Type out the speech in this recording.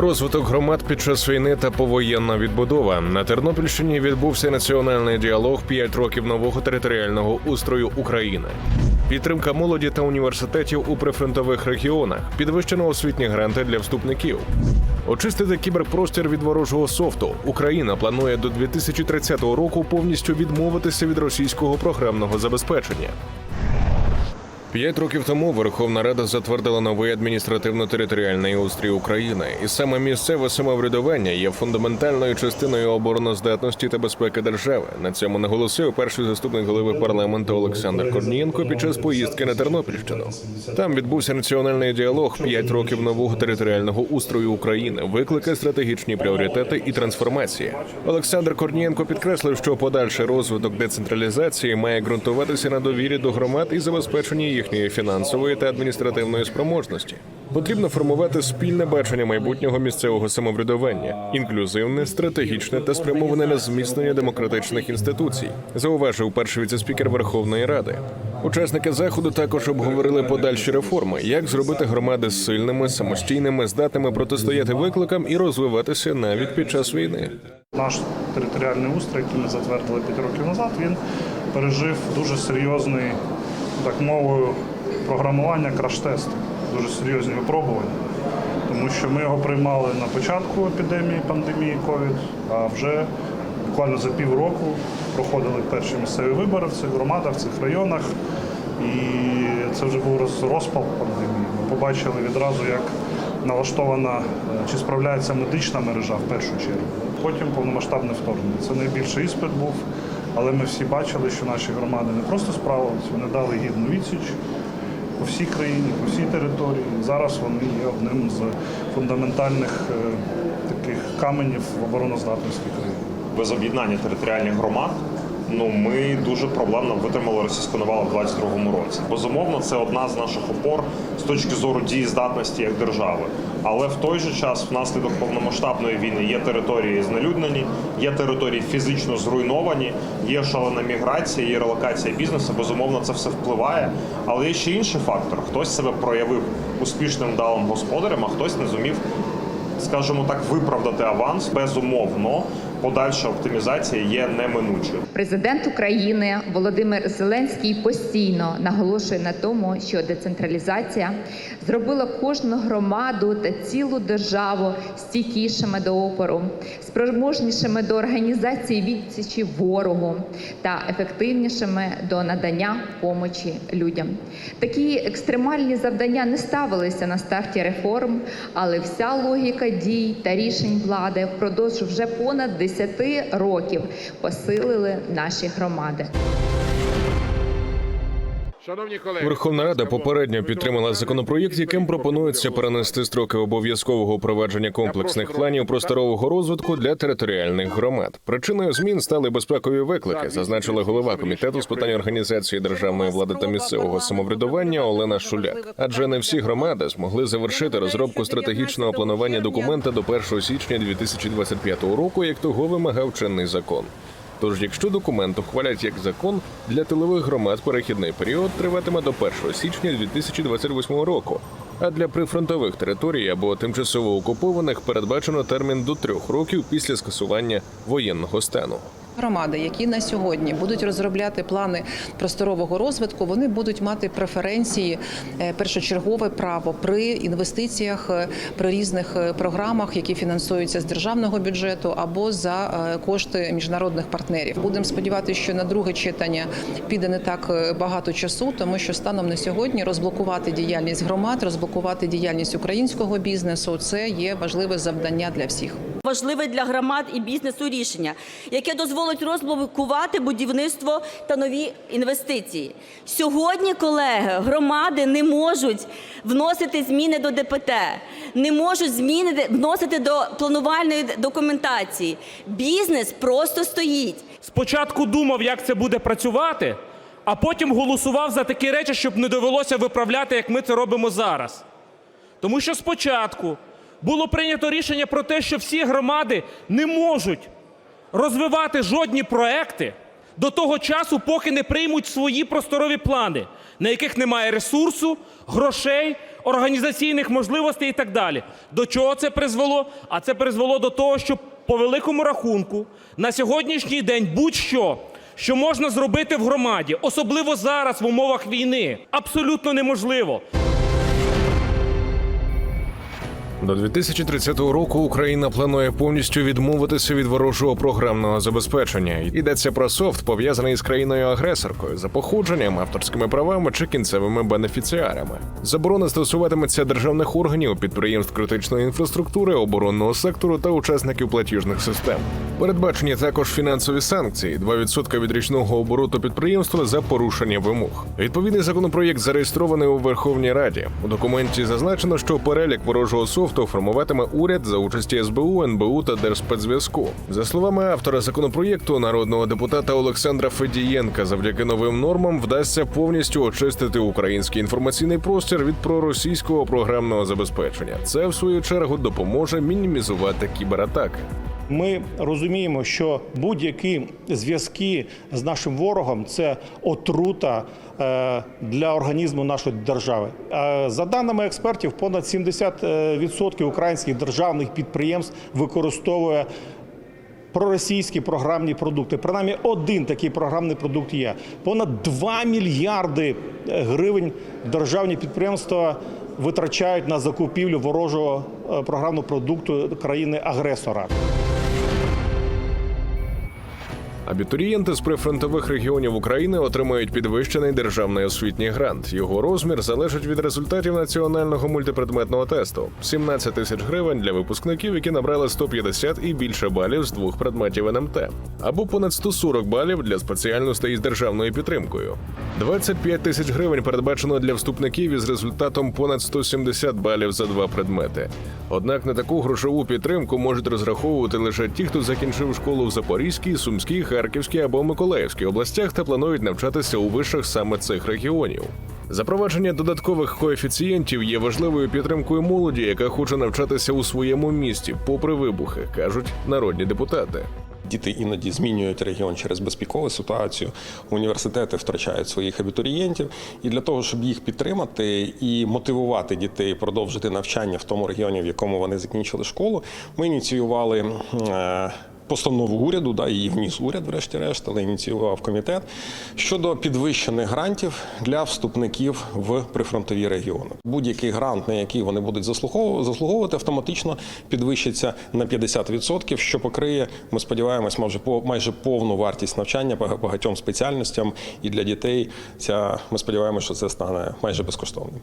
Розвиток громад під час війни та повоєнна відбудова на Тернопільщині відбувся національний діалог «5 років нового територіального устрою України. Підтримка молоді та університетів у прифронтових регіонах, підвищено освітні гранти для вступників. Очистити кіберпростір від ворожого софту. Україна планує до 2030 року повністю відмовитися від російського програмного забезпечення. П'ять років тому Верховна Рада затвердила новий адміністративно-територіальний устрій України, і саме місцеве самоврядування є фундаментальною частиною обороноздатності та безпеки держави. На цьому наголосив перший заступник голови парламенту Олександр Корнієнко під час поїздки на Тернопільщину. Там відбувся національний діалог «П'ять років нового територіального устрою України, виклики, стратегічні пріоритети і трансформації. Олександр Корнієнко підкреслив, що подальший розвиток децентралізації має ґрунтуватися на довірі до громад і забезпеченні їхньої фінансової та адміністративної спроможності. Потрібно формувати спільне бачення майбутнього місцевого самоврядування, інклюзивне, стратегічне та спрямоване на зміцнення демократичних інституцій, зауважив перший віцеспікер Верховної Ради. Учасники заходу також обговорили подальші реформи, як зробити громади сильними, самостійними, здатними протистояти викликам і розвиватися навіть під час війни. Наш територіальний устрій, який ми затвердили 5 років назад, він пережив дуже серйозний, так мовою, програмування краш-тести, дуже серйозні випробування. Тому що ми його приймали на початку епідемії, пандемії COVID, а вже буквально за півроку проходили перші місцеві вибори в цих громадах, в цих районах. І це вже був розпал пандемії. Ми побачили відразу, як налаштована е, чи справляється медична мережа в першу чергу. Потім повномасштабне вторгнення. Це найбільший іспит був, але ми всі бачили, що наші громади не просто справилися, вони дали гідну відсіч по всій країні, по всій території. Зараз вони є одним з фундаментальних е, таких каменів в обороноздатності країни. без об'єднання територіальних громад. Ну, ми дуже проблемно витримали російську навалу в 22-му році. Безумовно, це одна з наших опор з точки зору дієздатності як держави. Але в той же час, внаслідок повномасштабної війни, є території знелюднені, є території фізично зруйновані, є шалена міграція, є релокація бізнесу. Безумовно, це все впливає. Але є ще інший фактор: хтось себе проявив успішним далим господарем, а хтось не зумів скажімо так, виправдати аванс безумовно. Подальша оптимізація є неминучою. Президент України Володимир Зеленський постійно наголошує на тому, що децентралізація зробила кожну громаду та цілу державу стійкішими до опору, спроможнішими до організації відсічі ворогу та ефективнішими до надання помочі людям. Такі екстремальні завдання не ставилися на старті реформ, але вся логіка дій та рішень влади впродовж вже понад 10 років посилили наші громади. Шановні Верховна Рада попередньо підтримала законопроєкт, яким пропонується перенести строки обов'язкового провадження комплексних планів просторового розвитку для територіальних громад. Причиною змін стали безпекові виклики, зазначила голова комітету з питань організації державної влади та місцевого самоврядування Олена Шуляк. Адже не всі громади змогли завершити розробку стратегічного планування документа до 1 січня 2025 року, як того вимагав чинний закон. Тож, якщо документ ухвалять як закон, для тилових громад перехідний період триватиме до 1 січня 2028 року. А для прифронтових територій або тимчасово окупованих передбачено термін до трьох років після скасування воєнного стану. Громади, які на сьогодні будуть розробляти плани просторового розвитку, вони будуть мати преференції е, першочергове право при інвестиціях е, при різних е, програмах, які фінансуються з державного бюджету або за кошти міжнародних партнерів. Будемо сподіватися, що на друге читання піде не так багато часу, тому що станом на сьогодні розблокувати діяльність громад, розблокувати діяльність українського бізнесу це є важливе завдання для всіх. Важливе для громад і бізнесу рішення, яке дозволить розблокувати будівництво та нові інвестиції. Сьогодні, колеги, громади не можуть вносити зміни до ДПТ, не можуть зміни вносити до планувальної документації. Бізнес просто стоїть. спочатку думав, як це буде працювати, а потім голосував за такі речі, щоб не довелося виправляти, як ми це робимо зараз. Тому що спочатку було прийнято рішення про те, що всі громади не можуть розвивати жодні проекти до того часу, поки не приймуть свої просторові плани. на яких немає ресурсу, грошей, організаційних можливостей і так далі. До чого це призвело? А це призвело до того, що по великому рахунку на сьогоднішній день будь-що, що можна зробити в громаді, особливо зараз в умовах війни, абсолютно неможливо. До 2030 року Україна планує повністю відмовитися від ворожого програмного забезпечення. Йдеться про софт, пов'язаний з країною-агресоркою за походженням, авторськими правами чи кінцевими бенефіціарами. Заборона стосуватиметься державних органів, підприємств критичної інфраструктури, оборонного сектору та учасників платіжних систем. Передбачені також фінансові санкції 2% від річного обороту підприємства за порушення вимог. Відповідний законопроєкт зареєстрований у Верховній Раді. У документі зазначено, що перелік ворожого софту формуватиме уряд за участі СБУ, НБУ та Держспецзв'язку. За словами автора законопроєкту, народного депутата Олександра Федієнка, завдяки новим нормам вдасться повністю очистити український інформаційний простір від проросійського програмного забезпечення. Це в свою чергу допоможе мінімізувати кібератаки. Ми розуміємо, що будь-які зв'язки з нашим ворогом це отрута е, для організму нашої держави. Е, За даними експертів, понад 70% українських державних підприємств використовує проросійські програмні продукти. Принаймні один такий програмний продукт є. Понад 2 мільярди е, гривень державні підприємства витрачають на закупівлю ворожого е, програмного продукту країни-агресора. Абітурієнти з прифронтових регіонів України отримають підвищений державний освітній грант. Його розмір залежить від результатів національного мультипредметного тесту: 17 тисяч гривень для випускників, які набрали 150 і більше балів з двох предметів НМТ, або понад 140 балів для спеціальностей із державною підтримкою. 25 тисяч гривень передбачено для вступників із результатом понад 170 балів за два предмети. Однак на таку грошову підтримку можуть розраховувати лише ті, хто закінчив школу в Запорізькій, Сумській, Харківській або Миколаївській областях та планують навчатися у вишах саме цих регіонів. Запровадження додаткових коефіцієнтів є важливою підтримкою молоді, яка хоче навчатися у своєму місті, попри вибухи, кажуть народні депутати. Діти іноді змінюють регіон через безпекову ситуацію. Університети втрачають своїх абітурієнтів. І для того, щоб їх підтримати і мотивувати дітей продовжити навчання в тому регіоні, в якому вони закінчили школу, ми ініціювали. Постанову уряду, да, її вніс уряд, врешті-решт, але ініціював комітет щодо підвищених грантів для вступників в прифронтові регіони. Будь-який грант, на який вони будуть заслугову- заслуговувати, автоматично підвищиться на 50%, що покриє, ми сподіваємось, майже майже повну вартість навчання багатьом спеціальностям. І для дітей ця ми сподіваємося, що це стане майже безкоштовним.